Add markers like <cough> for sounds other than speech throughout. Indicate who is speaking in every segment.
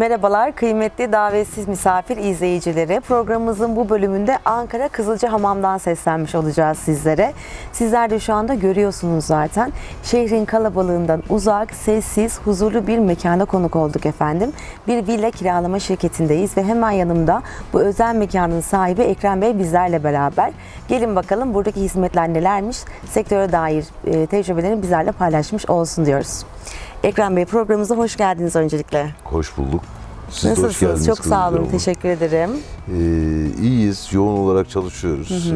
Speaker 1: Merhabalar kıymetli davetsiz misafir izleyicileri. Programımızın bu bölümünde Ankara Kızılcahamam'dan seslenmiş olacağız sizlere. Sizler de şu anda görüyorsunuz zaten. Şehrin kalabalığından uzak, sessiz, huzurlu bir mekana konuk olduk efendim. Bir villa kiralama şirketindeyiz ve hemen yanımda bu özel mekanın sahibi Ekrem Bey bizlerle beraber. Gelin bakalım buradaki hizmetler nelermiş, sektöre dair e, tecrübelerini bizlerle paylaşmış olsun diyoruz. Ekrem Bey programımıza hoş geldiniz öncelikle.
Speaker 2: Hoş bulduk. Siz de hoş
Speaker 1: Nasılsınız?
Speaker 2: geldiniz
Speaker 1: Çok sağ olun. Teşekkür ederim.
Speaker 2: Ee, iyiyiz. Yoğun olarak çalışıyoruz. Ee,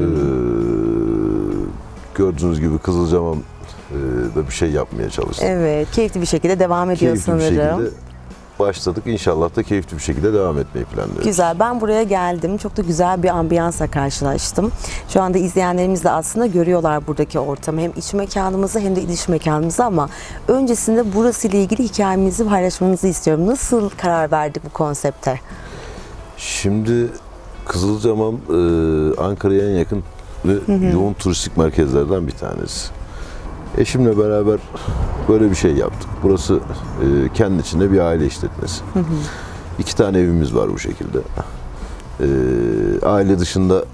Speaker 2: gördüğünüz gibi Kızılcamam da bir şey yapmaya çalıştık.
Speaker 1: Evet, keyifli bir şekilde devam ediyor
Speaker 2: Keyifli bir
Speaker 1: sanırım.
Speaker 2: şekilde başladık. İnşallah da keyifli bir şekilde devam etmeyi planlıyoruz.
Speaker 1: Güzel. Ben buraya geldim. Çok da güzel bir ambiyansla karşılaştım. Şu anda izleyenlerimiz de aslında görüyorlar buradaki ortamı. Hem iç mekanımızı hem de dış mekanımızı ama öncesinde burası ile ilgili hikayemizi paylaşmanızı istiyorum. Nasıl karar verdik bu konsepte?
Speaker 2: Şimdi Kızılcamam e, Ankara'ya en yakın ve yoğun turistik merkezlerden bir tanesi. Eşimle beraber böyle bir şey yaptık. Burası e, kendi içinde bir aile işletmesi. İki tane evimiz var bu şekilde. E, aile dışında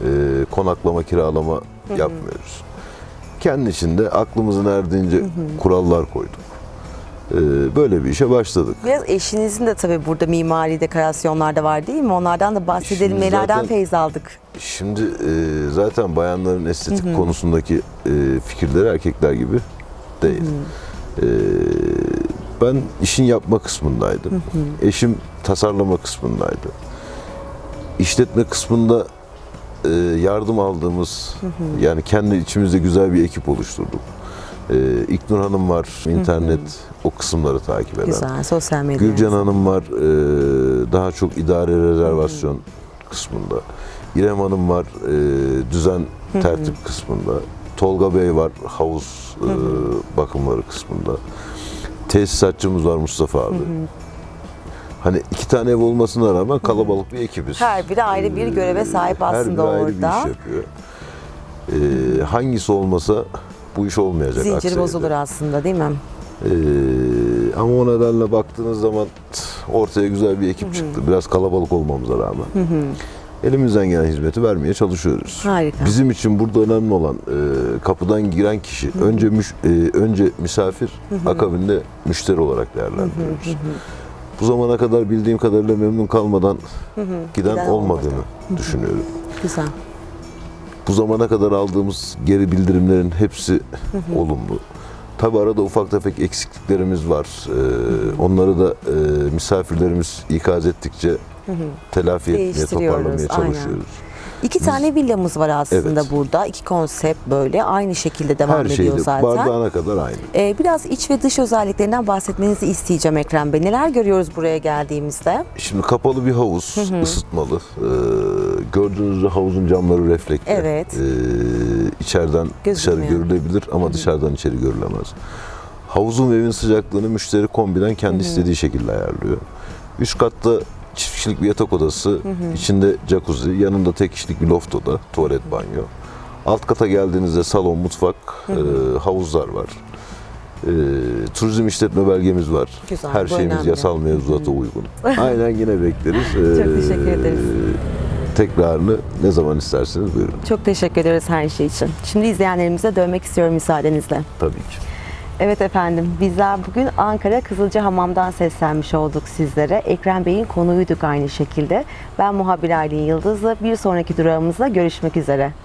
Speaker 2: e, konaklama, kiralama yapmıyoruz. Kendi içinde aklımızın erdiğince kurallar koyduk. E, böyle bir işe başladık.
Speaker 1: Biraz eşinizin de tabii burada mimari dekorasyonlar da var değil mi? Onlardan da bahsedelim.
Speaker 2: Şimdi
Speaker 1: Nelerden
Speaker 2: zaten-
Speaker 1: feyz aldık?
Speaker 2: Şimdi e, zaten bayanların estetik konusundaki e, fikirleri erkekler gibi değil. E, ben işin yapma kısmındaydım. Eşim tasarlama kısmındaydı. İşletme kısmında e, yardım aldığımız yani kendi içimizde güzel bir ekip oluşturduk. E, İknur Hanım var, internet o kısımları takip eden.
Speaker 1: Güzel. Sosyal medya.
Speaker 2: Gülcan Hanım var e, daha çok idare rezervasyon kısmında. İrem Hanım var e, düzen tertip kısmında. Tolga Bey var havuz e, bakımları kısmında. Tesisatçımız var Mustafa abi. Hani iki tane ev olmasına rağmen kalabalık bir ekibiz.
Speaker 1: Her biri ayrı bir göreve sahip
Speaker 2: Her
Speaker 1: aslında
Speaker 2: biri ayrı bir
Speaker 1: orada.
Speaker 2: iş yapıyor. E, hangisi olmasa bu iş olmayacak.
Speaker 1: Zincir
Speaker 2: akseydi.
Speaker 1: bozulur aslında değil mi?
Speaker 2: Ee, ama o nedenle baktığınız zaman ortaya güzel bir ekip çıktı. Biraz kalabalık olmamıza rağmen. Elimizden gelen hizmeti vermeye çalışıyoruz.
Speaker 1: Harika.
Speaker 2: Bizim için burada önemli olan e, kapıdan giren kişi önce müş- e, önce misafir, akabinde müşteri olarak değerlendiriyoruz. Bu zamana kadar bildiğim kadarıyla memnun kalmadan giden,
Speaker 1: Giden
Speaker 2: olmadığını düşünüyorum.
Speaker 1: Güzel.
Speaker 2: Bu zamana kadar aldığımız geri bildirimlerin hepsi olumlu. Tabi arada ufak tefek eksikliklerimiz var. Ee, onları da e, misafirlerimiz ikaz ettikçe telafi etmeye, toparlamaya
Speaker 1: aynen.
Speaker 2: çalışıyoruz.
Speaker 1: İki tane villamız var aslında
Speaker 2: Evet.
Speaker 1: burada. İki konsept böyle aynı şekilde devam
Speaker 2: Her
Speaker 1: ediyor
Speaker 2: şeyde
Speaker 1: zaten.
Speaker 2: bardağına kadar aynı.
Speaker 1: Ee, biraz iç ve dış özelliklerinden bahsetmenizi isteyeceğim Ekrem Bey. Neler görüyoruz buraya geldiğimizde?
Speaker 2: Şimdi kapalı bir havuz, ısıtmalı. Ee, gördüğünüz havuzun camları reflekli.
Speaker 1: Evet.
Speaker 2: Ee, içeriden dışarı
Speaker 1: Gözükmüyor.
Speaker 2: görülebilir ama dışarıdan içeri görülemez. Havuzun ve evin sıcaklığını müşteri kombiden kendi istediği şekilde ayarlıyor. Üst katta çift kişilik bir yatak odası, içinde jacuzzi, yanında tek kişilik bir loft oda, tuvalet, banyo. Alt kata geldiğinizde salon, mutfak, e, havuzlar var. E, turizm işletme belgemiz var.
Speaker 1: Güzel,
Speaker 2: Her şeyimiz
Speaker 1: önemli.
Speaker 2: yasal mevzuata uygun. <laughs> Aynen yine bekleriz. E,
Speaker 1: Çok teşekkür ederiz.
Speaker 2: Tekrarını ne zaman isterseniz buyurun.
Speaker 1: Çok teşekkür ederiz her şey için. Şimdi izleyenlerimize dönmek istiyorum müsaadenizle.
Speaker 2: Tabii ki.
Speaker 1: Evet efendim, bizler bugün Ankara Kızılcahamam'dan seslenmiş olduk sizlere. Ekrem Bey'in konuğuyduk aynı şekilde. Ben muhabir Aylin Yıldız'la bir sonraki durağımızda görüşmek üzere.